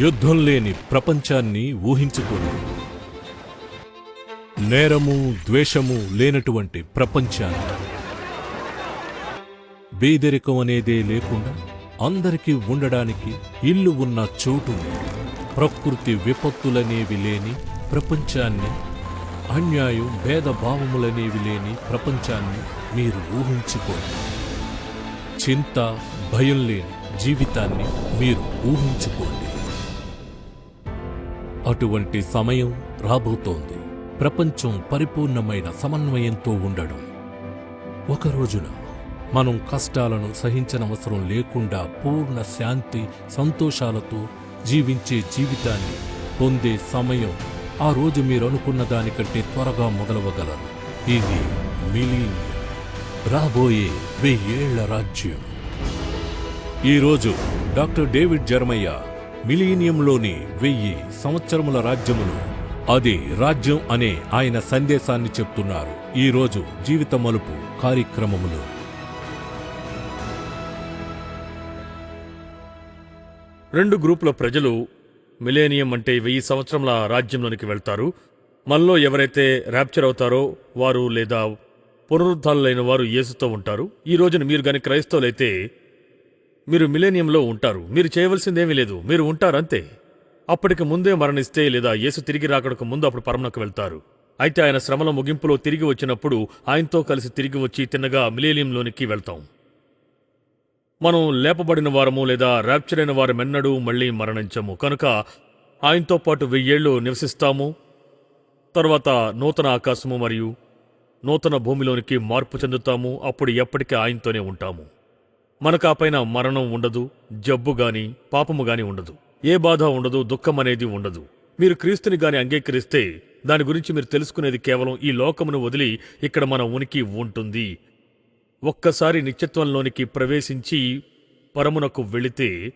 యుద్ధం లేని ప్రపంచాన్ని ఊహించుకోండి నేరము ద్వేషము లేనటువంటి ప్రపంచాన్ని. బీదరికం అనేదే లేకుండా అందరికీ ఉండడానికి ఇల్లు ఉన్న చోటు ప్రకృతి విపత్తులనేవి లేని ప్రపంచాన్ని అన్యాయం భేదభావములనేవి లేని ప్రపంచాన్ని మీరు ఊహించుకోండి. చింత భయం లేని జీవితాన్ని మీరు ఊహించుకోండి. అటువంటి సమయం రాబోతోంది. ప్రపంచం పరిపూర్ణమైన సమన్వయంతో ఉండడం. ఒక రోజున మనం కష్టాలను సహించనవసరం లేకుండా పూర్ణ శాంతి సంతోషాలతో జీవించే జీవితాన్ని పొందే సమయం ఆ రోజు మీరు అనుకున్న దానికంటే త్వరగా మొదలవగలరు ఇది మిలీనియం. రాబోయే వెయ్యేళ్ళ రాజ్యం. ఈరోజు డాక్టర్ డేవిడ్ జర్మయ్య మిలీనియంలోని వెయ్యి సంవత్సరముల రాజ్యములు అది రాజ్యం అనే ఆయన సందేశాన్ని చెప్తున్నారు. ఈరోజు జీవిత మలుపు కార్యక్రమములు. రెండు గ్రూపుల ప్రజలు మిలేనియం అంటే వెయ్యి సంవత్సరముల రాజ్యంలోనికి వెళ్తారు. మనలో ఎవరైతే ర్యాప్చర్ అవుతారో వారు లేదా పునరుద్ధాలైన వారు యేసుతో ఉంటారు. ఈ రోజున మీరు గాని క్రైస్తవులైతే మీరు మిలేనియంలో ఉంటారు. మీరు చేయవలసిందేమీ లేదు. మీరు ఉంటారంతే. అప్పటికి ముందే మరణిస్తే లేదా యేసు తిరిగి రాకడకు ముందు అప్పుడు పరమనకు వెళ్తారు. అయితే ఆయన శ్రమల ముగింపులో తిరిగి వచ్చినప్పుడు ఆయనతో కలిసి తిరిగి వచ్చి తిన్నగా మిలేనియంలోనికి వెళ్తాం. మనం లేపబడిన వారము లేదా ర్యాప్చర్ అయిన వారమెన్నడూ మళ్ళీ మరణించము. కనుక ఆయనతో పాటు వెయ్యేళ్ళు నివసిస్తాము. తర్వాత నూతన ఆకాశము మరియు నూతన భూమిలోనికి మార్పు చెందుతాము. అప్పుడు ఎప్పటికీ ఆయనతోనే ఉంటాము. మనకు ఆ పైన మరణం ఉండదు జబ్బు గాని పాపము గాని ఉండదు. ఏ బాధ ఉండదు దుఃఖం అనేది ఉండదు. మీరు క్రీస్తుని గాని అంగీకరిస్తే దాని గురించి మీరు తెలుసుకునేది కేవలం ఈ లోకమును వదిలి ఇక్కడ మన ఉనికి ఉంటుంది. ఒక్కసారి నిత్యత్వంలోనికి ప్రవేశించి పరమునకు వెళితే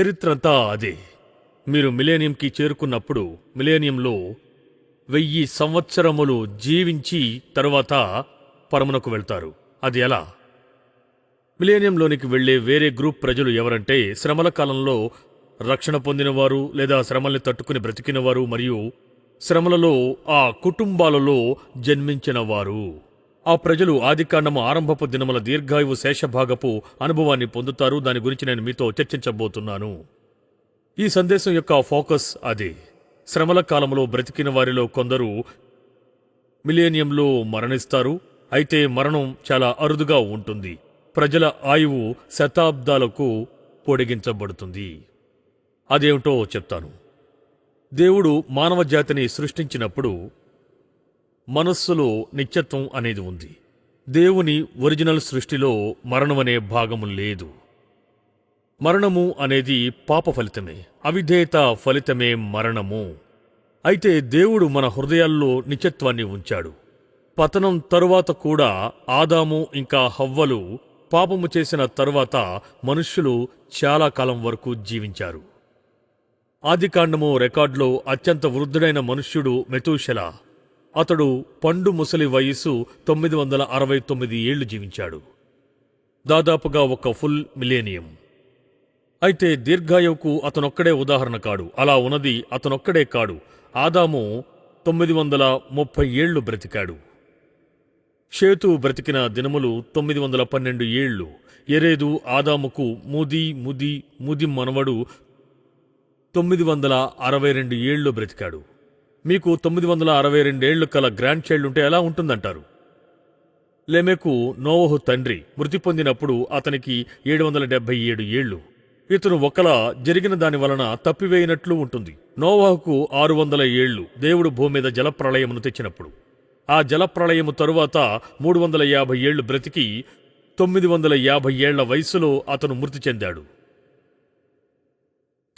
చరిత్రంతా అదే. మీరు మిలేనియంకి చేరుకున్నప్పుడు మిలేనియంలో వెయ్యి సంవత్సరములు జీవించి తరువాత పరమునకు వెళ్తారు. అది ఎలా? మిలేనియంలోనికి వెళ్ళే వేరే గ్రూప్ ప్రజలు ఎవరంటే శ్రమల కాలంలో రక్షణ పొందినవారు లేదా శ్రమల్ని తట్టుకుని బ్రతికినవారు మరియు శ్రమలలో ఆ కుటుంబాలలో జన్మించినవారు. ఆ ప్రజలు ఆదికాండము ఆరంభపు దినముల దీర్ఘాయువు శేషభాగపు అనుభవాన్ని పొందుతారు. దాని గురించి నేను మీతో చర్చించబోతున్నాను. ఈ సందేశం యొక్క ఫోకస్ అదే. శ్రమల కాలంలో బ్రతికిన వారిలో కొందరు మిలేనియంలో మరణిస్తారు. అయితే మరణం చాలా అరుదుగా ఉంటుంది. ప్రజల ఆయువు శతాబ్దాలకు పొడిగించబడుతుంది. అదేమిటో చెప్తాను. దేవుడు మానవ జాతిని సృష్టించినప్పుడు మనస్సులో నిత్యత్వం అనేది ఉంది. దేవుని ఒరిజినల్ సృష్టిలో మరణమనే భాగము లేదు. మరణము అనేది పాప ఫలితమే అవిధేయత ఫలితమే మరణము. అయితే దేవుడు మన హృదయాల్లో నిత్యత్వాన్ని ఉంచాడు. పతనం తరువాత కూడా ఆదాము ఇంకా హవ్వలు పాపము చేసిన తరువాత మనుష్యులు చాలా కాలం వరకు జీవించారు. ఆదికాండము రికార్డులో అత్యంత వృద్ధుడైన మనుష్యుడు మెతూషెల. అతడు పండు ముసలి వయస్సు తొమ్మిది వందల అరవై తొమ్మిది ఏళ్ళు జీవించాడు. దాదాపుగా ఒక ఫుల్ మిలేనియం. అయితే దీర్ఘాయువుకు అతనొక్కడే ఉదాహరణ కాడు. అలా ఉన్నది అతనొక్కడే కాడు. ఆదాము తొమ్మిది వందల ముప్పై ఏళ్ళు బ్రతికాడు. షేతు బ్రతికిన దినములు తొమ్మిది వందల పన్నెండు ఏళ్ళు ఎరేదు ఆదాముకు ముది ముది ముది మనవడు తొమ్మిది వందల అరవై రెండు ఏళ్ళు బ్రతికాడు. మీకు తొమ్మిది వందల అరవై రెండేళ్ళు కల గ్రాండ్ చైల్డ్ ఉంటే ఎలా ఉంటుందంటారు? లెమెకు నోవహు తండ్రి మృతి పొందినప్పుడు అతనికి ఏడు వందల డెబ్బై ఏడు ఏళ్ళు ఇతను ఒకలా జరిగిన దాని వలన తప్పివేయినట్లు ఉంటుంది. నోవాహుకు ఆరు వందల ఏళ్ళు దేవుడు భూమి మీద జలప్రళయమును తెచ్చినప్పుడు. ఆ జలప్రళయము తరువాత మూడు వందల యాభై ఏళ్ళు బ్రతికి తొమ్మిది వందల యాభై ఏళ్ళ వయసులో అతను మృతి చెందాడు.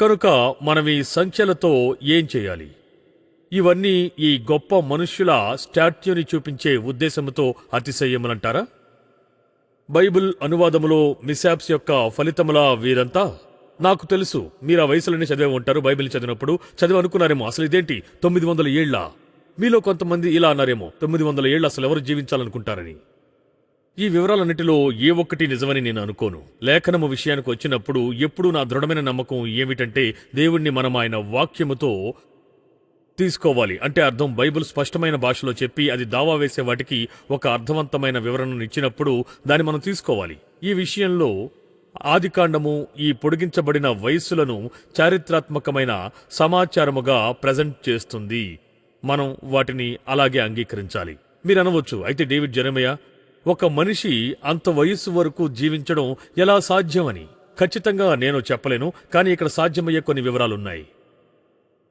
కనుక మనం ఈ సంఖ్యలతో ఏం చేయాలి? ఇవన్నీ ఈ గొప్ప మనుష్యుల స్టాట్యూని చూపించే ఉద్దేశంతో అతిశయములంటారా? బైబిల్ అనువాదములో మిసాప్స్ యొక్క ఫలితములా వీరంతా? నాకు తెలుసు మీరు ఆ వయసులోనే చదివే ఉంటారు బైబిల్ చదివినప్పుడు చదివి అనుకున్నారేమో అసలు ఇదేంటి? తొమ్మిది వందల ఏళ్ళ? మీలో కొంతమంది ఇలా అన్నారేమో తొమ్మిది వందల ఏళ్ళు అసలు ఎవరు జీవించాలనుకుంటారని. ఈ వివరాలన్నిటిలో ఏ ఒక్కటి నిజమని నేను అనుకోను. లేఖనము విషయానికి వచ్చినప్పుడు ఎప్పుడూ నా దృఢమైన నమ్మకం ఏమిటంటే దేవుణ్ణి మనం ఆయన వాక్యముతో తీసుకోవాలి. అంటే అర్థం బైబిల్ స్పష్టమైన భాషలో చెప్పి అది దావా వేసే వాటికి ఒక అర్థవంతమైన వివరణను ఇచ్చినప్పుడు దాన్ని మనం తీసుకోవాలి. ఈ విషయంలో ఆదికాండము ఈ పొడిగించబడిన వయస్సులను చారిత్రాత్మకమైన సమాచారముగా ప్రజెంట్ చేస్తుంది. మనం వాటిని అలాగే అంగీకరించాలి. మీరు అనవచ్చు అయితే డేవిడ్ జనమయ్య ఒక మనిషి అంత వయస్సు వరకు జీవించడం ఎలా సాధ్యమని? ఖచ్చితంగా నేను చెప్పలేను కానీ ఇక్కడ సాధ్యమయ్యే కొన్ని వివరాలున్నాయి.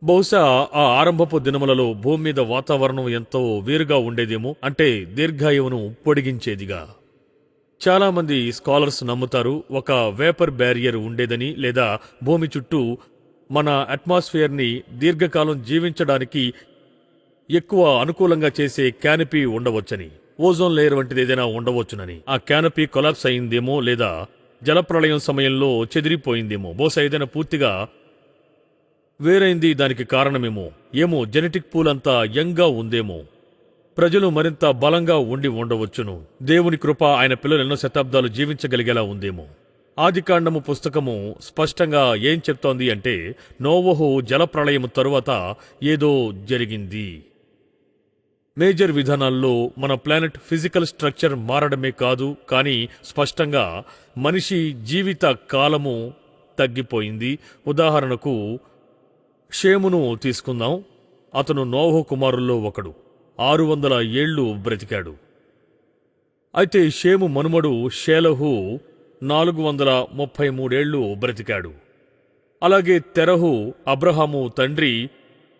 బహుశా ఆ ఆరంభపు దినములలో భూమి మీద వాతావరణం ఎంతో వేరుగా ఉండేదేమో అంటే దీర్ఘాయువును పొడిగించేదిగా. చాలామంది స్కాలర్స్ నమ్ముతారు ఒక వేపర్ బ్యారియర్ ఉండేదని లేదా భూమి చుట్టూ మన అట్మాస్ఫియర్ని దీర్ఘకాలం జీవించడానికి ఎక్కువ అనుకూలంగా చేసే క్యానపీ ఉండవచ్చని. ఓజోన్ లేయర్ వంటిది ఏదైనా ఉండవచ్చునని. ఆ క్యానపీ కొలాప్స్ అయిందేమో లేదా జలప్రళయం సమయంలో చెదిరిపోయిందేమో. బహుశా ఏదైనా పూర్తిగా వేరైంది దానికి కారణమేమో. ఏమో జెనెటిక్ పూల్ అంతా యంగ్గా ఉందేమో. ప్రజలు మరింత బలంగా ఉండి ఉండవచ్చును. దేవుని కృప ఆయన పిల్లలు ఎన్నో శతాబ్దాలు జీవించగలిగేలా ఉందేమో. ఆదికాండము పుస్తకము స్పష్టంగా ఏం చెప్తోంది అంటే నోవహు జలప్రళయము తరువాత ఏదో జరిగింది. మేజర్ విధానాల్లో మన ప్లానెట్ ఫిజికల్ స్ట్రక్చర్ మారడమే కాదు కానీ స్పష్టంగా మనిషి జీవిత కాలము తగ్గిపోయింది. ఉదాహరణకు షేమును తీసుకుందాం. అతను నోహో కుమారుల్లో ఒకడు. ఆరు వందల ఏళ్ళు బ్రతికాడు. అయితే షేము మనుమడు షేలహు నాలుగు వందల ముప్పై మూడేళ్ళు బ్రతికాడు. అలాగే తెరహు అబ్రహాము తండ్రి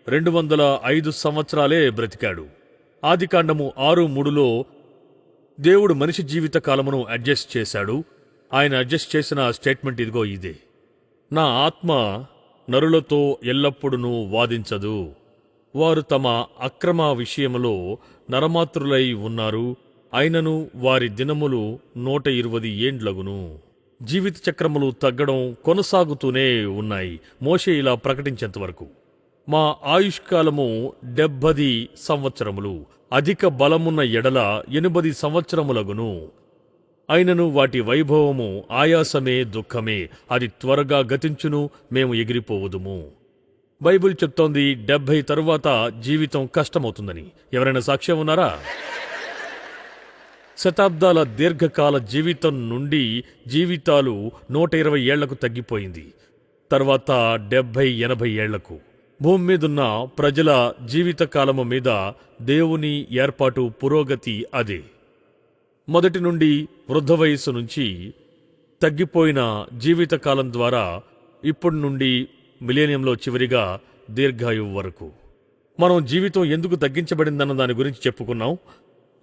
రెండు వందల ఐదు సంవత్సరాలే బ్రతికాడు. ఆదికాండము ఆరు మూడులో దేవుడు మనిషి జీవిత కాలమును అడ్జస్ట్ చేశాడు. ఆయన అడ్జస్ట్ చేసిన స్టేట్మెంట్ ఇదిగో ఇదే. నా ఆత్మ నరులతో ఎల్లప్పుడూ వాదించదు. వారు తమ అక్రమ విషయములో నరమాతృలై ఉన్నారు. అయినను వారి దినములు నూట ఇరువది ఏండ్లగును. జీవిత చక్రములు తగ్గడం కొనసాగుతూనే ఉన్నాయి. మోషే ఇలా ప్రకటించేంతవరకు మా ఆయుష్కాలము డెబ్బది సంవత్సరములు. అధిక బలమున్న ఎడల ఎనిమిది సంవత్సరములగును. అయినను వాటి వైభవము ఆయాసమే దుఃఖమే. అది త్వరగా గతించును మేము ఎగిరిపోవదుము. బైబిల్ చెప్తోంది డెబ్భై తరువాత జీవితం కష్టమవుతుందని. ఎవరైనా సాక్ష్యం ఉన్నారా? శతాబ్దాల దీర్ఘకాల జీవితం నుండి జీవితాలు నూట ఇరవై ఏళ్ళకు తగ్గిపోయింది. తర్వాత డెబ్భై ఎనభై ఏళ్ళకు. భూమి మీదున్న ప్రజల జీవితకాలము మీద దేవుని ఏర్పాటు పురోగతి అదే. మొదటి నుండి వృద్ధ వయస్సు నుంచి తగ్గిపోయిన జీవితకాలం ద్వారా ఇప్పటి నుండి మిలేనియంలో చివరిగా దీర్ఘాయువు వరకు. మనం జీవితం ఎందుకు తగ్గించబడిందన్న దాని గురించి చెప్పుకున్నాం.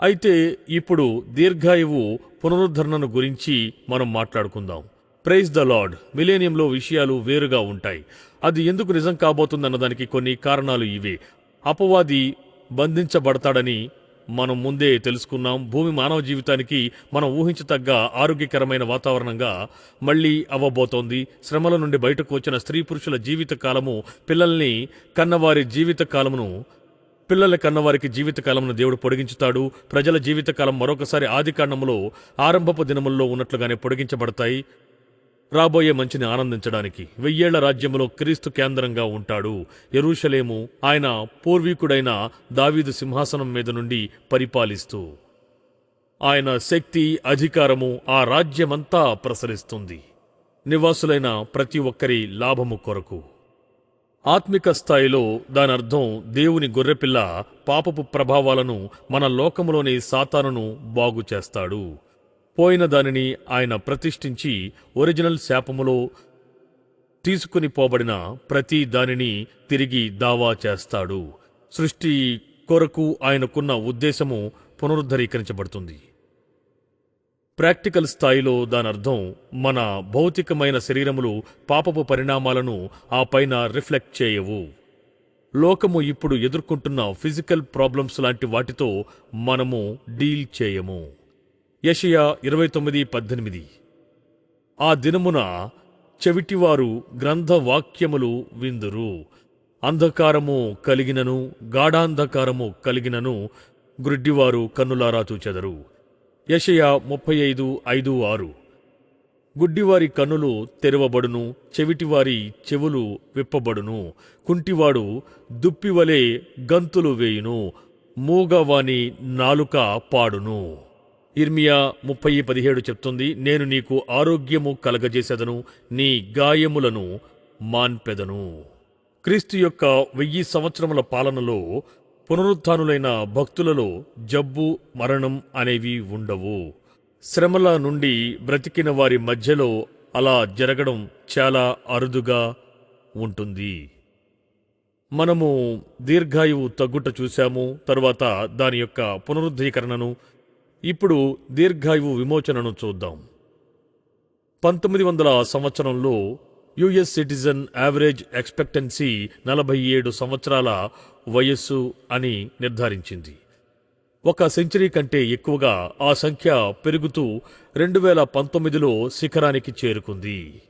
అయితే ఇప్పుడు దీర్ఘాయువు పునరుద్ధరణను గురించి మనం మాట్లాడుకుందాం. Praise the lord. మిలేనియంలో విషయాలు వేరుగా ఉంటాయి. అది ఎందుకు నిజం కాబోతుందన్న దానికి కొన్ని కారణాలు ఇవే. అపవాది బంధించబడతాడని మనం ముందే తెలుసుకున్నాం. భూమి మానవ జీవితానికి మనం ఊహించతగ్గ ఆరోగ్యకరమైన వాతావరణంగా మళ్ళీ అవ్వబోతోంది. శ్రమల నుండి బయటకు వచ్చిన స్త్రీ పురుషుల జీవిత కాలము పిల్లల్ని కన్నవారి జీవిత కాలమును పిల్లల కన్నవారికి జీవితకాలమును దేవుడు పొడిగించుతాడు. ప్రజల జీవితకాలం మరొకసారి ఆదికాండములో ఆరంభపు దినముల్లో ఉన్నట్లుగానే పొడిగించబడతాయి. రాబోయే మంచిని ఆనందించడానికి వెయ్యేళ్ళ రాజ్యములో క్రీస్తు కేంద్రంగా ఉంటాడు. ఎరుషలేము ఆయన పూర్వీకుడైన దావీదు సింహాసనం మీద నుండి పరిపాలిస్తూ ఆయన శక్తి అధికారము ఆ రాజ్యమంతా ప్రసరిస్తుంది. నివాసులైన ప్రతి ఒక్కరి లాభము కొరకు. ఆత్మిక స్థాయిలో దానర్థం దేవుని గొర్రెపిల్ల పాపపు ప్రభావాలను మన లోకములోని సాతానును బాగు చేస్తాడు. పోయిన దానిని ఆయన ప్రతిష్ఠించి ఒరిజినల్ శాపములో తీసుకుని పోబడిన ప్రతి దానిని తిరిగి దావా చేస్తాడు. సృష్టి కొరకు ఆయనకున్న ఉద్దేశము పునరుద్ధరీకరించబడుతుంది. ప్రాక్టికల్ స్థాయిలో దానర్థం మన భౌతికమైన శరీరములు పాపపు పరిణామాలను ఆ పైన రిఫ్లెక్ట్ చేయవు. లోకము ఇప్పుడు ఎదుర్కొంటున్న ఫిజికల్ ప్రాబ్లమ్స్ లాంటి వాటితో మనము డీల్ చేయము. యషయా ఇరవై తొమ్మిది పద్దెనిమిది. ఆ దినమున చెవిటివారు గ్రంథవాక్యములు విందురు. అంధకారము కలిగినను గాఢాంధకారము కలిగినను గుడ్డివారు కన్నులారా చూచెదరు. యషయా ముప్పై ఐదు ఐదు ఆరు. గుడ్డివారి కన్నులు తెరవబడును చెవిటివారి చెవులు విప్పబడును కుంటివాడు దుప్పివలే గంతులు వేయును మూగవాని నాలుక పాడును. ఇర్మియా ముప్పై పదిహేడు చెప్తుంది నేను నీకు ఆరోగ్యము కలగజేసేదను నీ గాయములను మాన్పెదను. క్రీస్తు యొక్క వెయ్యి సంవత్సరముల పాలనలో పునరుత్నులైన భక్తులలో జబ్బు మరణం అనేవి ఉండవు. శ్రమల నుండి బ్రతికిన వారి మధ్యలో అలా జరగడం చాలా అరుదుగా ఉంటుంది. మనము దీర్ఘాయువు తగ్గుట చూశాము తరువాత దాని యొక్క పునరుద్ధీకరణను ఇప్పుడు దీర్ఘాయువు విమోచనను చూద్దాం. పంతొమ్మిది వందల సంవత్సరంలో యుఎస్ సిటిజన్ యావరేజ్ ఎక్స్పెక్టెన్సీ నలభై ఏడు సంవత్సరాల వయస్సు అని నిర్ధారించింది. ఒక సెంచరీ కంటే ఎక్కువగా ఆ సంఖ్య పెరుగుతూ రెండు వేల పంతొమ్మిదిలో శిఖరానికి చేరుకుంది.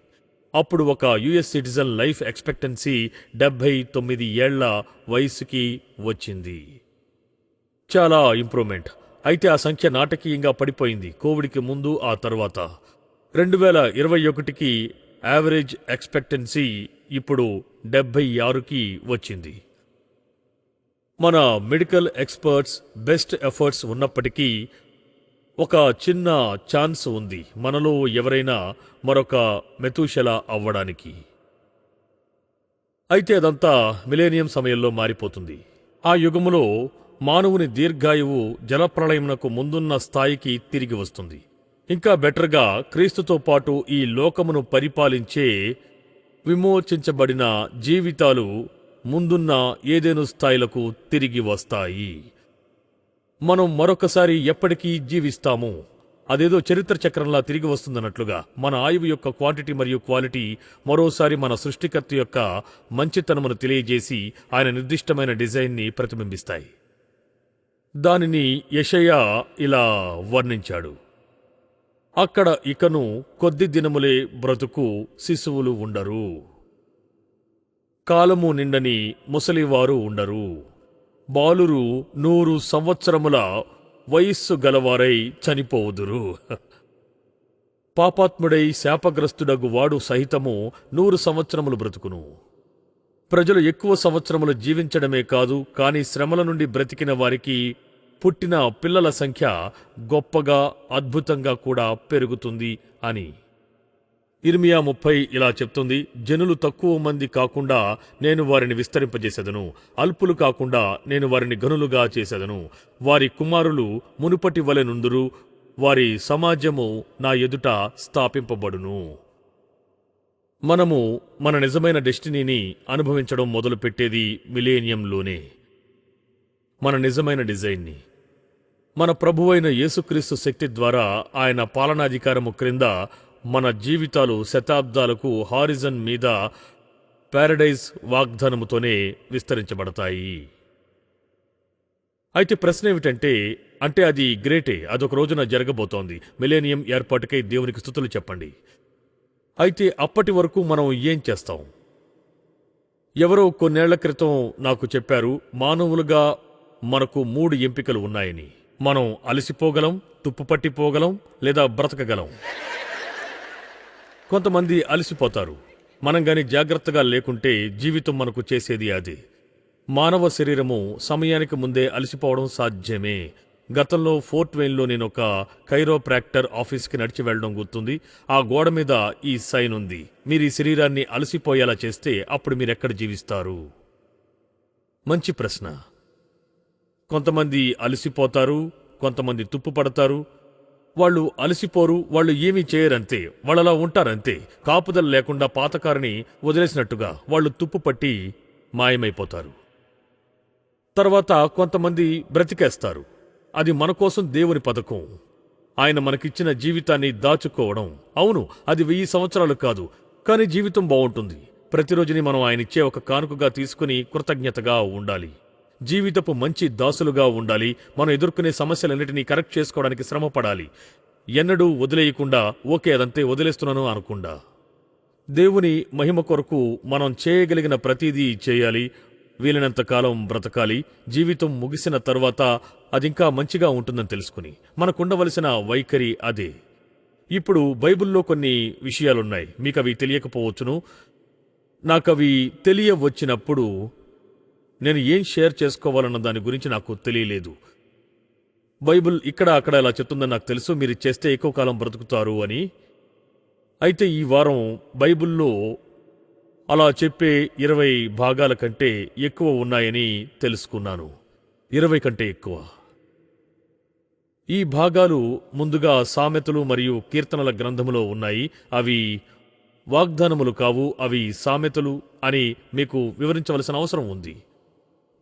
అప్పుడు ఒక యుఎస్ సిటిజన్ లైఫ్ ఎక్స్పెక్టెన్సీ డెబ్బై తొమ్మిది ఏళ్ళ వయసుకి వచ్చింది. చాలా ఇంప్రూవ్మెంట్. అయితే ఆ సంఖ్య నాటకీయంగా పడిపోయింది. కోవిడ్కి ముందు ఆ తర్వాత. రెండు వేల ఇరవై ఒకటికి యావరేజ్ ఎక్స్పెక్టెన్సీ ఇప్పుడు డెబ్బై ఆరుకి వచ్చింది. మన మెడికల్ ఎక్స్పర్ట్స్ బెస్ట్ ఎఫర్ట్స్ ఉన్నప్పటికీ ఒక చిన్న ఛాన్స్ ఉంది. మనలో ఎవరైనా మరొక మెతూషల అవ్వడానికి. అయితే అదంతా మిలేనియం సమయంలో మారిపోతుంది. ఆ యుగములో మానవుని దీర్ఘాయువు జలప్రళయమునకు ముందున్న స్థాయికి తిరిగి వస్తుంది. ఇంకా బెటర్గా క్రీస్తుతో పాటు ఈ లోకమును పరిపాలించే విమోచించబడిన జీవితాలు ముందున్న ఏదేను స్థాయిలకు తిరిగి వస్తాయి. మనం మరొకసారి ఎప్పటికీ జీవిస్తాము. అదేదో చరిత్ర చక్రంలా తిరిగి వస్తుందన్నట్లుగా మన ఆయువు యొక్క క్వాంటిటీ మరియు క్వాలిటీ మరోసారి మన సృష్టికర్త యొక్క మంచితనమును తెలియజేసి ఆయన నిర్దిష్టమైన డిజైన్ని ప్రతిబింబిస్తాయి. దానిని యషయా ఇలా వర్ణించాడు. అక్కడ ఇకను కొద్ది దినములే బ్రతుకు శిశువులు ఉండరు. కాలము నిండని ముసలివారు ఉండరు. బాలురు నూరు సంవత్సరముల వయస్సు గలవారై చనిపోవుదురు. పాపాత్ముడై శాపగ్రస్తుడగు వాడు సహితము నూరు సంవత్సరములు బ్రతుకును. ప్రజలు ఎక్కువ సంవత్సరములు జీవించడమే కాదు కాని శ్రమల నుండి బ్రతికిన వారికి పుట్టిన పిల్లల సంఖ్య గొప్పగా అద్భుతంగా కూడా పెరుగుతుంది అని. ఇర్మియా ముప్పై ఇలా చెప్తుంది జనులు తక్కువ మంది కాకుండా నేను వారిని విస్తరింపజేసేదను. అల్పులు కాకుండా నేను వారిని గనులుగా చేసేదను. వారి కుమారులు మునుపటి వలె నుందురు వారి సమాజము నా ఎదుట స్థాపింపబడును. మనము మన నిజమైన డెస్టినీని అనుభవించడం మొదలుపెట్టేది మిలేనియంలోనే. మన నిజమైన డిజైన్ని. మన ప్రభువైన యేసుక్రీస్తు శక్తి ద్వారా ఆయన పాలనాధికారము క్రింద మన జీవితాలు శతాబ్దాలకు హారిజన్ మీద ప్యారడైజ్ వాగ్దానముతోనే విస్తరించబడతాయి. అయితే ప్రశ్న ఏమిటంటే అంటే అది గ్రేటే అదొక రోజున జరగబోతోంది. మిలేనియం ఏర్పాటుకై దేవునికి స్థుతులు చెప్పండి. అయితే అప్పటి వరకు మనం ఏం చేస్తాం? ఎవరో కొన్నేళ్ళ క్రితం నాకు చెప్పారు మానవులుగా మనకు మూడు ఎంపికలు ఉన్నాయని. మనం అలసిపోగలం తుప్పుపట్టిపోగలం లేదా బ్రతకగలం. కొంతమంది అలసిపోతారు. మనం గాని జాగ్రత్తగా లేకుంటే జీవితం మనకు చేసేది అది. మానవ శరీరము సమయానికి ముందే అలసిపోవడం సాధ్యమే. గతంలో ఫోర్ట్ వెయిన్లో నేను ఒక కైరోప్రాక్టర్ ఆఫీస్కి నడిచి వెళ్ళడం గుర్తుంది. ఆ గోడ మీద ఈ సైన్ ఉంది. మీరు ఈ శరీరాన్ని అలసిపోయేలా చేస్తే అప్పుడు మీరెక్కడ జీవిస్తారు? మంచి ప్రశ్న. కొంతమంది అలసిపోతారు కొంతమంది తుప్పు పడతారు వాళ్ళు అలసిపోరు వాళ్ళు ఏమీ చేయరంతే వాళ్ళలా ఉంటారంతే. కాపుదల లేకుండా పాతకారిని వదిలేసినట్టుగా వాళ్ళు తుప్పు పట్టి మాయమైపోతారు. తర్వాత కొంతమంది బ్రతికేస్తారు. అది మన కోసం దేవుని పథకం. ఆయన మనకిచ్చిన జీవితాన్ని దాచుకోవడం. అవును అది వెయ్యి సంవత్సరాలు కాదు కానీ జీవితం బాగుంటుంది. ప్రతిరోజుని మనం ఆయన ఇచ్చే ఒక కానుకగా తీసుకుని కృతజ్ఞతగా ఉండాలి. జీవితపు మంచి దాసులుగా ఉండాలి. మనం ఎదుర్కొనే సమస్యలన్నిటినీ కరెక్ట్ చేసుకోవడానికి శ్రమపడాలి. ఎన్నడూ వదిలేయకుండా ఓకే అదంతే వదిలేస్తున్నాను అనుకుండా. దేవుని మహిమ కొరకు మనం చేయగలిగిన ప్రతిదీ చేయాలి. వీలైనంత కాలం బ్రతకాలి. జీవితం ముగిసిన తర్వాత అది ఇంకా మంచిగా ఉంటుందని తెలుసుకుని. మనకుండవలసిన వైఖరి అదే. ఇప్పుడు బైబిల్లో కొన్ని విషయాలున్నాయి. మీకు అవి తెలియకపోవచ్చును. నాకవి తెలియవచ్చినప్పుడు నేను ఏం షేర్ చేసుకోవాలన్న దాని గురించి నాకు తెలియలేదు. బైబిల్ ఇక్కడ అక్కడ ఇలా చెప్తుందని నాకు తెలుసు మీరు చేస్తే ఎక్కువ కాలం బ్రతుకుతారు అని. అయితే ఈ వారం బైబిల్లో అలా చెప్పే ఇరవై భాగాల కంటే ఎక్కువ ఉన్నాయని తెలుసుకున్నాను. ఇరవై కంటే ఎక్కువ. ఈ భాగాలు ముందుగా సామెతలు మరియు కీర్తనల గ్రంథములో ఉన్నాయి. అవి వాగ్దానములు కావు అవి సామెతలు అని మీకు వివరించవలసిన అవసరం ఉంది.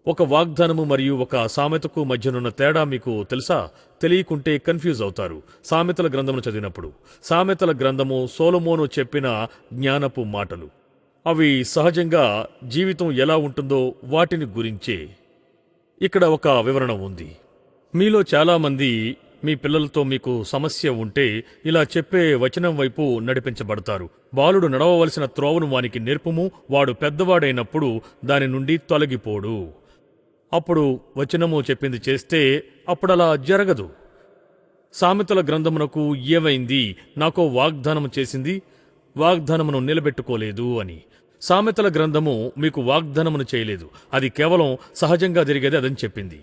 ఒక వాగ్దానము మరియు ఒక సామెతకు మధ్యనున్న తేడా మీకు తెలుసా? తెలియకుంటే కన్ఫ్యూజ్ అవుతారు. సామెతల గ్రంథమును చదివినప్పుడు. సామెతల గ్రంథము సోలమోను చెప్పిన జ్ఞానపు మాటలు. అవి సహజంగా జీవితం ఎలా ఉంటుందో వాటిని గురించే. ఇక్కడ ఒక వివరణ ఉంది. మీలో చాలామంది మీ పిల్లలతో మీకు సమస్య ఉంటే ఇలా చెప్పే వచనం వైపు నడిపించబడతారు. బాలుడు నడవవలసిన త్రోవను వానికి నేర్పుము. వాడు పెద్దవాడైనప్పుడు దాని నుండి తొలగిపోడు. అప్పుడు వచనము చెప్పింది చేస్తే అప్పుడలా జరగదు. సామెతల గ్రంథమునకు ఏమైంది నాకో వాగ్దానము చేసింది వాగ్దానమును నిలబెట్టుకోలేదు అని. సామెతల గ్రంథము మీకు వాగ్దానమును చేయలేదు. అది కేవలం సహజంగా జరిగేది అదని చెప్పింది.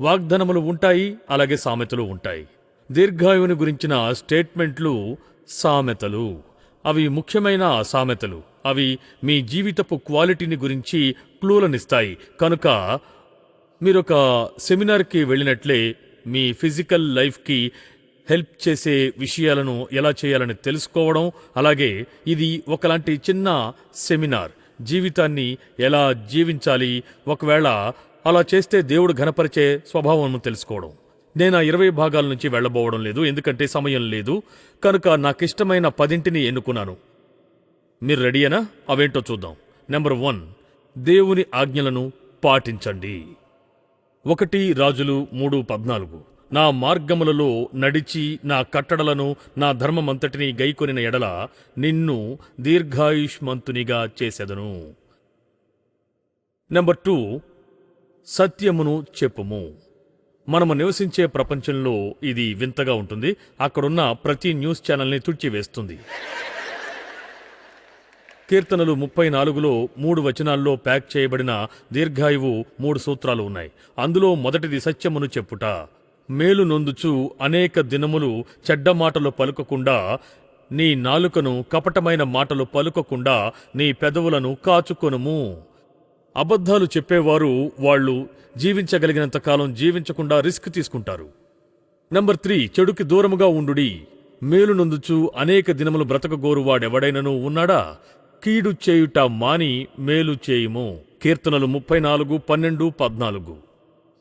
వాగ్దానములు ఉంటాయి అలాగే సామెతలు ఉంటాయి. దీర్ఘాయువుని గురించిన స్టేట్మెంట్లు సామెతలు. అవి ముఖ్యమైన సామెతలు. అవి మీ జీవితపు క్వాలిటీని గురించి క్లూలనిస్తాయి. కనుక మీరొక సెమినార్కి వెళ్ళినట్లే మీ ఫిజికల్ లైఫ్కి హెల్ప్ చేసే విషయాలను ఎలా చేయాలని తెలుసుకోవడం అలాగే ఇది ఒకలాంటి చిన్న సెమినార్. జీవితాన్ని ఎలా జీవించాలి ఒకవేళ అలా చేస్తే దేవుడు ఘనపరిచే స్వభావం తెలుసుకోవడం. నేను ఆ ఇరవై భాగాల నుంచి వెళ్ళబోవడం లేదు ఎందుకంటే సమయం లేదు. కనుక నాకిష్టమైన పదింటిని ఎన్నుకున్నాను. మీరు రెడీయేనా? అవేంటో చూద్దాం. నెంబర్ వన్ దేవుని ఆజ్ఞలను పాటించండి. ఒకటి రాజులు మూడు పద్నాలుగు. నా మార్గములలో నడిచి నా కట్టడలను నా ధర్మమంతటిని గైకొనిన ఎడల నిన్ను దీర్ఘాయుష్మంతునిగా చేసెదను. Number two. సత్యమును చెప్పుము. మనము నివసించే ప్రపంచంలో ఇది వింతగా ఉంటుంది. అక్కడున్న ప్రతి న్యూస్ ఛానల్ని తుడిచివేస్తుంది. కీర్తనలు ముప్పై నాలుగులో మూడు వచనాల్లో ప్యాక్ చేయబడిన దీర్ఘాయువు మూడు సూత్రాలు ఉన్నాయి. అందులో మొదటిది సత్యమును చెప్పుట. మేలు నొందుచు అనేక దినములు చెడ్డ మాటలు పలుకకుండా నీ నాలుకను కపటమైన మాటలు పలుకకుండా నీ పెదవులను కాచుకొనుము. అబద్ధాలు చెప్పేవారు వాళ్ళు జీవించగలిగినంత కాలం జీవించకుండా రిస్క్ తీసుకుంటారు. నంబర్ త్రీ చెడుకి దూరముగా ఉండుడి. మేలు నొందుచు అనేక దినములు బ్రతకగోరువాడెవడైనను ఉన్నాడా? కీడు చేయుట మాని మేలు చేయుము. కీర్తనలు ముప్పై నాలుగు పన్నెండు పద్నాలుగు.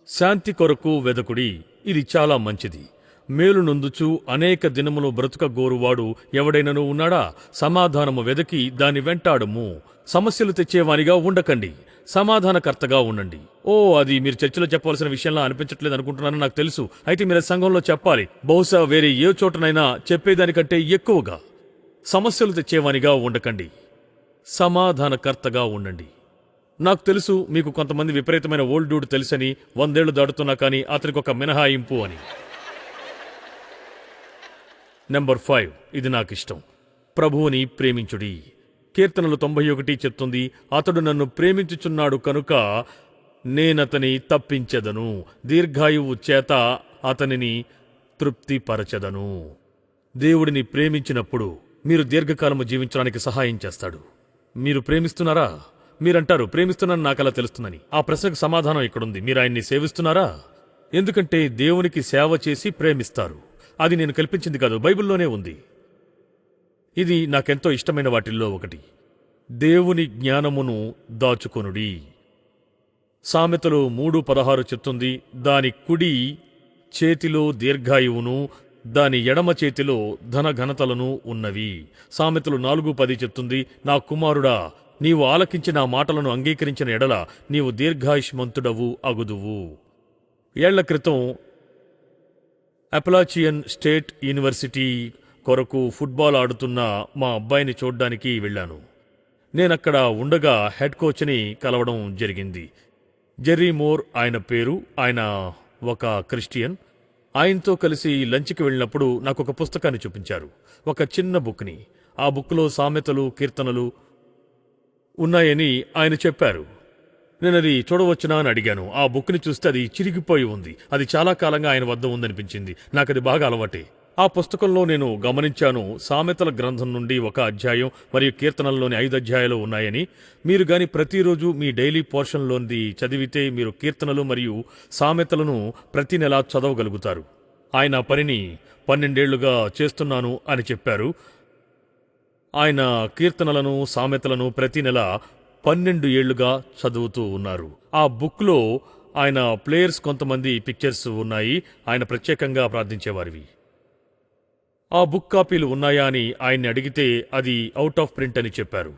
శాంతి కొరకు వెదకుడి ఇది చాలా మంచిది. మేలు నొందుచు అనేక దినములు బ్రతుకగోరువాడు ఎవడైనను ఉన్నాడా? సమాధానము వెదకి దాని వెంటాడము. సమస్యలు తెచ్చేవానిగా ఉండకండి. సమాధానకర్తగా ఉండండి. ఓ అది మీరు చర్చలో చెప్పవలసిన విషయంలా అనిపించట్లేదు అనుకుంటున్నాను నాకు తెలుసు. అయితే మీరు సంఘంలో చెప్పాలి. బహుశా వేరే ఏ చోటనైనా చెప్పేదానికంటే ఎక్కువగా. సమస్యలు తెచ్చేవానిగా ఉండకండి. సమాధానకర్తగా ఉండండి. నాకు తెలుసు మీకు కొంతమంది విపరీతమైన ఓల్డ్ డూడ్ తెలుసని వందేళ్ళు దాడుతున్నా కానీ అతనికి ఒక మినహాయింపు అని. Number five. ఇది నాకు ఇష్టం ప్రభువుని ప్రేమించుడి. కీర్తనలు తొంభై ఒకటి చెప్తుంది అతడు నన్ను ప్రేమించుచున్నాడు కనుక నేనతని తప్పించెదను. దీర్ఘాయువు చేత అతనిని తృప్తిపరచెదను. దేవుడిని ప్రేమించినప్పుడు మీరు దీర్ఘకాలము జీవించడానికి సహాయం చేస్తాడు. మీరు ప్రేమిస్తున్నారా? మీరంటారు ప్రేమిస్తున్నాను నాకలా తెలుస్తుందని. ఆ ప్రశ్నకు సమాధానం ఇక్కడుంది. మీరు ఆయన్ని సేవిస్తున్నారా? ఎందుకంటే దేవునికి సేవ చేసి ప్రేమిస్తారు. అది నేను కల్పించింది కాదు బైబిల్లోనే ఉంది. ఇది నాకెంతో ఇష్టమైన వాటిల్లో ఒకటి. దేవుని జ్ఞానమును దాచుకొనుడి. సామెతలు మూడు పదహారు చెప్తుంది దాని కుడి చేతిలో దీర్ఘాయువును దాని ఎడమ చేతిలో ధన ఘనతలను ఉన్నవి. సామెతలు నాలుగు పది చెప్తుంది నా కుమారుడా నీవు ఆలకించిన మాటలను అంగీకరించిన ఎడల నీవు దీర్ఘాయుష్మంతుడవు అగుదువు. ఏళ్ళ క్రితం అపలాచియన్ స్టేట్ యూనివర్సిటీ కొరకు ఫుట్బాల్ ఆడుతున్న మా అబ్బాయిని చూడ్డానికి వెళ్ళాను. నేనక్కడ ఉండగా హెడ్ కోచ్ని కలవడం జరిగింది. జెర్రీ మోర్ ఆయన పేరు ఆయన ఒక క్రిస్టియన్. ఆయనతో కలిసి లంచ్కి వెళ్ళినప్పుడు నాకు ఒక పుస్తకాన్ని చూపించారు. ఒక చిన్న బుక్ని. ఆ బుక్లో సామెతలు కీర్తనలు ఉన్నాయని ఆయన చెప్పారు. నేను అది చూడవచ్చునా అని అడిగాను. ఆ బుక్ని చూస్తే అది చిరిగిపోయి ఉంది. అది చాలా కాలంగా ఆయన వద్ద ఉందనిపించింది. నాకు అది బాగా అలవాటే. ఆ పుస్తకంలో నేను గమనించాను సామెతల గ్రంథం నుండి ఒక అధ్యాయం మరియు కీర్తనల్లోని ఐదు అధ్యాయాలు ఉన్నాయని. మీరు గాని ప్రతిరోజు మీ డైలీ పోర్షన్లోనిది చదివితే మీరు కీర్తనలు మరియు సామెతలను ప్రతి నెలా చదవగలుగుతారు. ఆయన పనిని పన్నెండేళ్ళుగా చేస్తున్నాను అని చెప్పారు. ఆయన కీర్తనలను సామెతలను ప్రతి నెల పన్నెండు ఏళ్ళుగా చదువుతూ ఉన్నారు. ఆ బుక్లో ఆయన ప్లేయర్స్ కొంతమంది పిక్చర్స్ ఉన్నాయి. ఆయన ప్రత్యేకంగా ప్రార్థించేవారివి. ఆ బుక్ కాపీలు ఉన్నాయా అని ఆయన్ని అడిగితే అది అవుట్ ఆఫ్ ప్రింట్ అని చెప్పారు.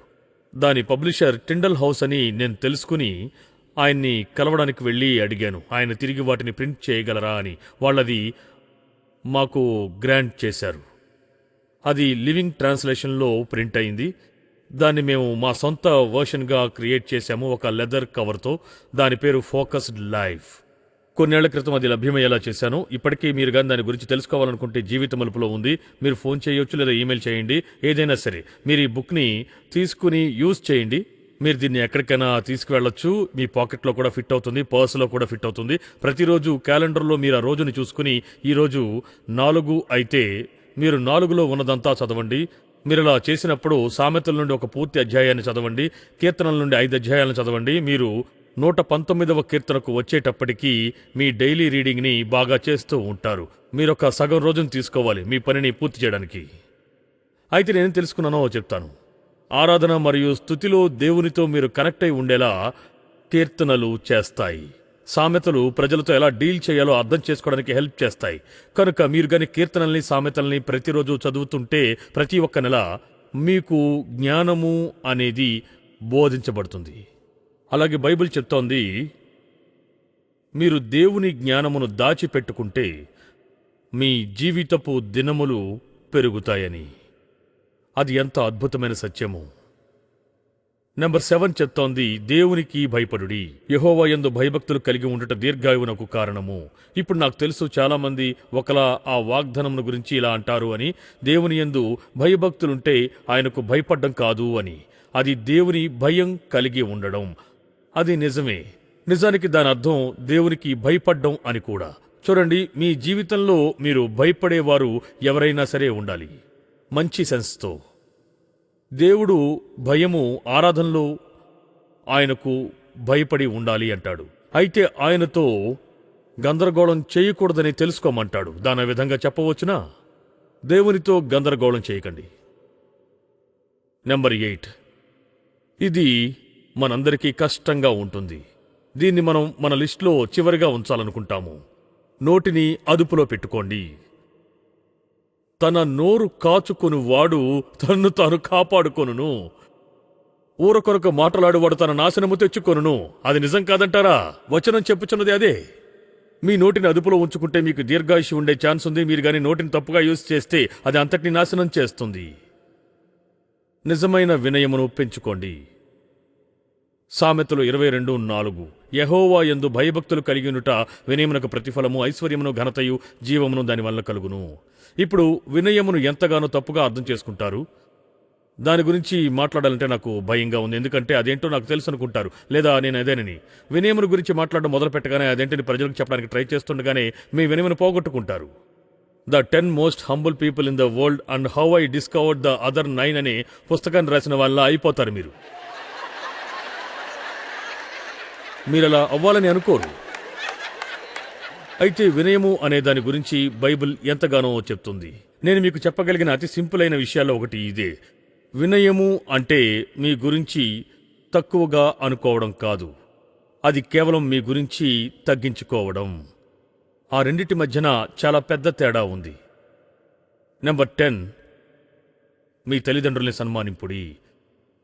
దాని పబ్లిషర్ టిండల్ హౌస్ అని నేను తెలుసుకుని ఆయన్ని కలవడానికి వెళ్ళి అడిగాను. ఆయన తిరిగి వాటిని ప్రింట్ చేయగలరా అని వాళ్ళది మాకు గ్రాంట్ చేశారు. అది లివింగ్ ట్రాన్స్లేషన్లో ప్రింట్ అయింది. దాన్ని మేము మా సొంత వర్షన్గా క్రియేట్ చేశాము ఒక లెదర్ కవర్తో. దాని పేరు ఫోకస్డ్ లైఫ్. కొన్నేళ్ళ క్రితం అది లభ్యమయ్యేలా చేశాను. ఇప్పటికీ మీరు కానీ దాని గురించి తెలుసుకోవాలనుకుంటే జీవిత మలుపులో ఉంది. మీరు ఫోన్ చేయొచ్చు లేదా ఈమెయిల్ చేయండి. ఏదైనా సరే మీరు ఈ బుక్ని తీసుకుని యూజ్ చేయండి. మీరు దీన్ని ఎక్కడికైనా తీసుకువెళ్ళొచ్చు. మీ పాకెట్లో కూడా ఫిట్ అవుతుంది పర్సులో కూడా ఫిట్ అవుతుంది. ప్రతిరోజు క్యాలెండర్లో మీరు ఆ రోజుని చూసుకుని ఈరోజు నాలుగు అయితే మీరు నాలుగులో ఉన్నదంతా చదవండి. మీరు ఇలా చేసినప్పుడు సామెతల నుండి ఒక పూర్తి అధ్యాయాన్ని చదవండి. కీర్తనల నుండి ఐదు అధ్యాయాలను చదవండి. మీరు నూట పంతొమ్మిదవ కీర్తనకు వచ్చేటప్పటికీ మీ డైలీ రీడింగ్ని బాగా చేస్తూ ఉంటారు. మీరొక సగం రోజును తీసుకోవాలి మీ పనిని పూర్తి చేయడానికి. అయితే నేను తెలుసుకున్నానో చెప్తాను. ఆరాధన మరియు స్థుతిలో దేవునితో మీరు కనెక్ట్ అయి ఉండేలా కీర్తనలు చేస్తాయి. సామెతలు ప్రజలతో ఎలా డీల్ చేయాలో అర్థం చేసుకోవడానికి హెల్ప్ చేస్తాయి. కనుక మీరు గాని కీర్తనల్ని సామెతల్ని ప్రతిరోజు చదువుతుంటే ప్రతి ఒక్క నెల మీకు జ్ఞానము అనేది బోధించబడుతుంది. అలాగే బైబిల్ చెప్తోంది మీరు దేవుని జ్ఞానమును దాచిపెట్టుకుంటే మీ జీవితపు దినములు పెరుగుతాయని. అది ఎంత అద్భుతమైన సత్యము. నెంబర్ సెవెన్ చెప్తోంది దేవునికి భయపడుడి. యహోవా యందు భయభక్తులు కలిగి ఉండట దీర్ఘాయువునకు కారణము. ఇప్పుడు నాకు తెలుసు చాలామంది ఒకలా ఆ వాగ్దానమును గురించి ఇలా అంటారు అని. దేవుని యందు భయభక్తులుంటే ఆయనకు భయపడ్డం కాదు అని. అది దేవుని భయం కలిగి ఉండడం. అది నిజమే. నిజానికి దాని అర్థం దేవునికి భయపడ్డం అని కూడా. చూడండి మీ జీవితంలో మీరు భయపడేవారు ఎవరైనా సరే ఉండాలి. మంచి సెన్స్తో. దేవుడు భయము ఆరాధనలో ఆయనకు భయపడి ఉండాలి అంటాడు. అయితే ఆయనతో గందరగోళం చేయకూడదని తెలుసుకోమంటాడు. దాని విధంగా చెప్పవచ్చునా? దేవునితో గందరగోళం చేయకండి. Number eight. ఇది మనందరికీ కష్టంగా ఉంటుంది. దీన్ని మనం మన లిస్టులో చివరిగా ఉంచాలనుకుంటాము. నోటిని అదుపులో పెట్టుకోండి. తన నోరు కాచుకొని వాడు తన్ను తాను కాపాడుకొనును. ఊరకొరక మాట్లాడువాడు తన నాశనము తెచ్చుకొనును. అది నిజం కాదంటారా? వచనం చెప్పుచున్నది అదే. మీ నోటిని అదుపులో ఉంచుకుంటే మీకు దీర్ఘాయుషి ఉండే ఛాన్స్ ఉంది. మీరు గాని నోటిని తప్పుగా యూజ్ చేస్తే అది అంతటిని నాశనం చేస్తుంది. నిజమైన వినయమును పెంచుకోండి. సామెతలు ఇరవై రెండు నాలుగు. యహోవా ఎందు భయభక్తులు కలిగినుట వినయమునకు ప్రతిఫలము ఐశ్వర్యమును ఘనతయు జీవమును దానివల్ల కలుగును. ఇప్పుడు వినయమును ఎంతగానో తప్పుగా అర్థం చేసుకుంటారు? దాని గురించి మాట్లాడాలంటే నాకు భయంగా ఉంది. ఎందుకంటే అదేంటో నాకు తెలుసు అనుకుంటారు. లేదా నేను అదేనని. వినయమును గురించి మాట్లాడడం మొదలు పెట్టగానే అదేంటని ప్రజలకు చెప్పడానికి ట్రై చేస్తుండగానే మీ వినయమును పోగొట్టుకుంటారు. The ten most humble people in the world and how I discovered the other nine అనే పుస్తకాన్ని రాసిన వాళ్ళ అయిపోతారు మీరు. మీరు అలా అవ్వాలని అనుకోరు. అయితే వినయము అనే దాని గురించి బైబిల్ ఎంతగానో చెప్తుంది. నేను మీకు చెప్పగలిగిన అతి సింపుల్ అయిన విషయాల్లో ఒకటి ఇదే. వినయము అంటే మీ గురించి తక్కువగా అనుకోవడం కాదు. అది కేవలం మీ గురించి తగ్గించుకోవడం. ఆ రెండిటి మధ్యన చాలా పెద్ద తేడా ఉంది. Number ten. మీ తల్లిదండ్రుల్ని సన్మానింపుడి.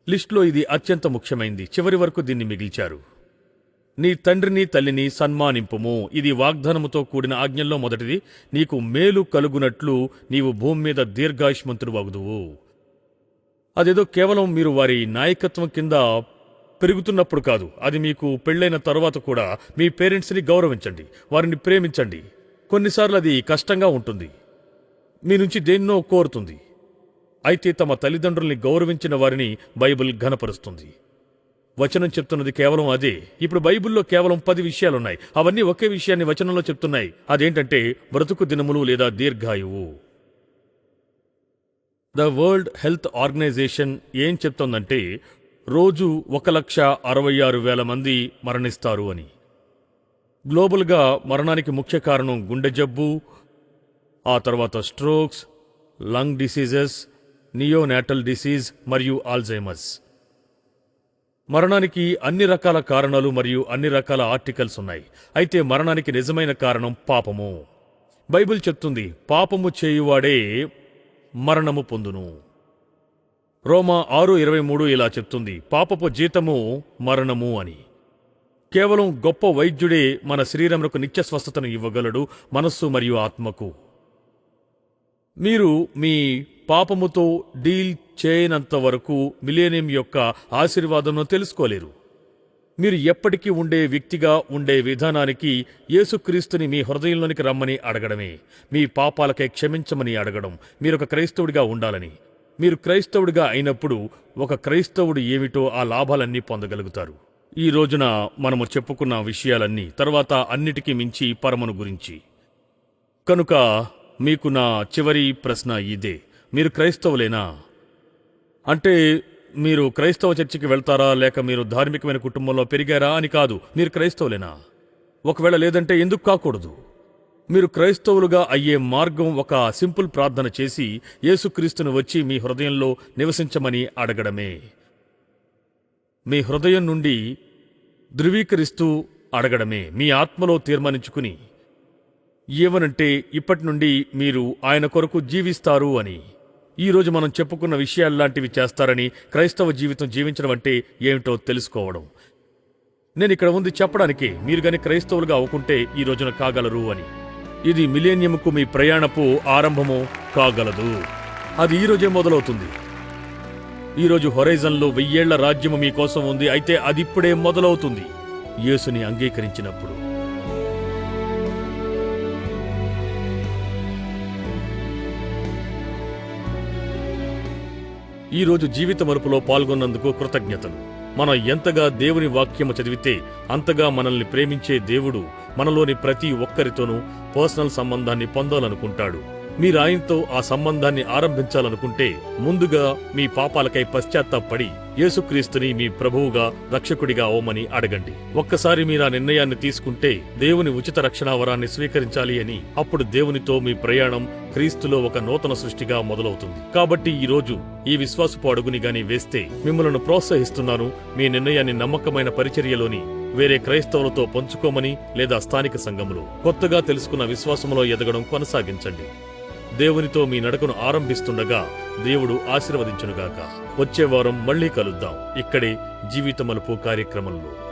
లిస్టులో ఇది అత్యంత ముఖ్యమైంది. చివరి వరకు దీన్ని మిగిల్చారు. నీ తండ్రిని తల్లిని సన్మానింపుము. ఇది వాగ్దానముతో కూడిన ఆజ్ఞల్లో మొదటిది. నీకు మేలు కలుగునట్లు నీవు భూమి మీద దీర్ఘాయుష్మంతుడు వగుదువు. అదేదో కేవలం మీరు వారి నాయకత్వం కింద పెరుగుతున్నప్పుడు కాదు. అది మీకు పెళ్ళైన తర్వాత కూడా మీ పేరెంట్స్ని గౌరవించండి. వారిని ప్రేమించండి. కొన్నిసార్లు అది కష్టంగా ఉంటుంది. మీ నుంచి దేన్నో కోరుతుంది. అయితే తమ తల్లిదండ్రుల్ని గౌరవించిన వారిని బైబిల్ ఘనపరుస్తుంది. వచనం చెప్తున్నది కేవలం అదే. ఇప్పుడు బైబిల్లో కేవలం పది విషయాలున్నాయి. అవన్నీ ఒకే విషయాన్ని వచనంలో చెప్తున్నాయి. అదేంటంటే బ్రతుకు దినములు లేదా దీర్ఘాయువు. ద వరల్డ్ హెల్త్ ఆర్గనైజేషన్ ఏం చెప్తోందంటే రోజు ఒక లక్ష అరవై ఆరు వేల మంది మరణిస్తారు అని. గ్లోబల్గా మరణానికి ముఖ్య కారణం గుండె జబ్బు ఆ తర్వాత strokes lung diseases neonatal disease మరియు ఆల్జైమర్స్. మరణానికి అన్ని రకాల కారణాలు మరియు అన్ని రకాల ఆర్టికల్స్ ఉన్నాయి. అయితే మరణానికి నిజమైన కారణం పాపము. బైబిల్ చెప్తుంది పాపము చేయువాడే మరణము పొందును. రోమా ఆరు ఇరవై మూడు ఇలా చెప్తుంది పాపపు జీతము మరణము అని. కేవలం గొప్ప వైద్యుడే మన శరీరములకు నిత్య స్వస్థతను ఇవ్వగలడు మనస్సు మరియు ఆత్మకు. మీరు మీ పాపముతో డీల్ చేయనంత వరకు మిలేనియం యొక్క ఆశీర్వాదంను తెలుసుకోలేరు. మీరు ఎప్పటికీ ఉండే వ్యక్తిగా ఉండే విధానానికి యేసుక్రీస్తుని మీ హృదయంలోనికి రమ్మని అడగడమే. మీ పాపాలకై క్షమించమని అడగడం మీరొక క్రైస్తవుడిగా ఉండాలని. మీరు క్రైస్తవుడిగా అయినప్పుడు ఒక క్రైస్తవుడు ఏమిటో ఆ లాభాలన్నీ పొందగలుగుతారు. ఈ రోజున మనము చెప్పుకున్న విషయాలన్నీ తర్వాత అన్నిటికీ మించి పరమను గురించి. కనుక మీకు నా చివరి ప్రశ్న ఇదే. మీరు క్రైస్తవులేనా? అంటే మీరు క్రైస్తవ చర్చికి వెళ్తారా? లేక మీరు ధార్మికమైన కుటుంబంలో పెరిగారా? అని కాదు. మీరు క్రైస్తవులేనా? ఒకవేళ లేదంటే ఎందుకు కాకూడదు? మీరు క్రైస్తవులుగా అయ్యే మార్గం ఒక సింపుల్ ప్రార్థన చేసి యేసుక్రీస్తును వచ్చి మీ హృదయంలో నివసించమని అడగడమే. మీ హృదయం నుండి ధృవీకరిస్తూ అడగడమే. మీ ఆత్మలో తీర్మానించుకుని ఏమనంటే ఇప్పటి నుండి మీరు ఆయన కొరకు జీవిస్తారు అని. ఈ రోజు మనం చెప్పుకున్న విషయాల్లాంటివి చేస్తారని క్రైస్తవ జీవితం జీవించడం అంటే ఏమిటో తెలుసుకోవడం. నేను ఇక్కడ ఉంది చెప్పడానికి మీరు గని క్రైస్తవులుగా అవ్వకుంటే ఈ రోజున కాగలరు అని. ఇది మిలేనియంకు మీ ప్రయాణపు ఆరంభము కాగలదు. అది ఈ రోజే మొదలవుతుంది. ఈరోజు హొరైజన్లో వెయ్యేళ్ళ రాజ్యము మీకోసం ఉంది అయితే అది ఇప్పుడే మొదలవుతుంది. యేసుని అంగీకరించినప్పుడు. ఈ రోజు జీవిత మరుపులో పాల్గొన్నందుకు కృతజ్ఞతలు. మనం ఎంతగా దేవుని వాక్యము చదివితే అంతగా మనల్ని ప్రేమించే దేవుడు మనలోని ప్రతి ఒక్కరితోనూ పర్సనల్ సంబంధాన్ని పొందాలనుకుంటాడు. మీరు ఆయనతో ఆ సంబంధాన్ని ఆరంభించాలనుకుంటే ముందుగా మీ పాపాలకై పశ్చాత్తాపడి యేసుక్రీస్తుని మీ ప్రభువుగా రక్షకుడిగా ఓమని అడగండి. ఒక్కసారి మీరు ఆ నిర్ణయాన్ని తీసుకుంటే దేవుని ఉచిత రక్షణా వరాన్ని స్వీకరించాలి అని అప్పుడు దేవునితో మీ ప్రయాణం క్రీస్తులో ఒక నూతన సృష్టిగా మొదలవుతుంది. కాబట్టి ఈ రోజు ఈ విశ్వాసపు అడుగుని గాని వేస్తే మిమ్మల్ని ప్రోత్సహిస్తున్నాను. మీ నిర్ణయాన్ని నమ్మకమైన పరిచర్యలోని వేరే క్రైస్తవులతో పంచుకోమని లేదా స్థానిక సంఘములో కొత్తగా తెలుసుకున్న విశ్వాసములో ఎదగడం కొనసాగించండి. దేవునితో మీ నడకను ఆరంభిస్తుండగా దేవుడు ఆశీర్వదించునుగాక. వచ్చే వారం మళ్ళీ కలుద్దాం. ఇక్కడే జీవిత మలుపు కార్యక్రమంలో.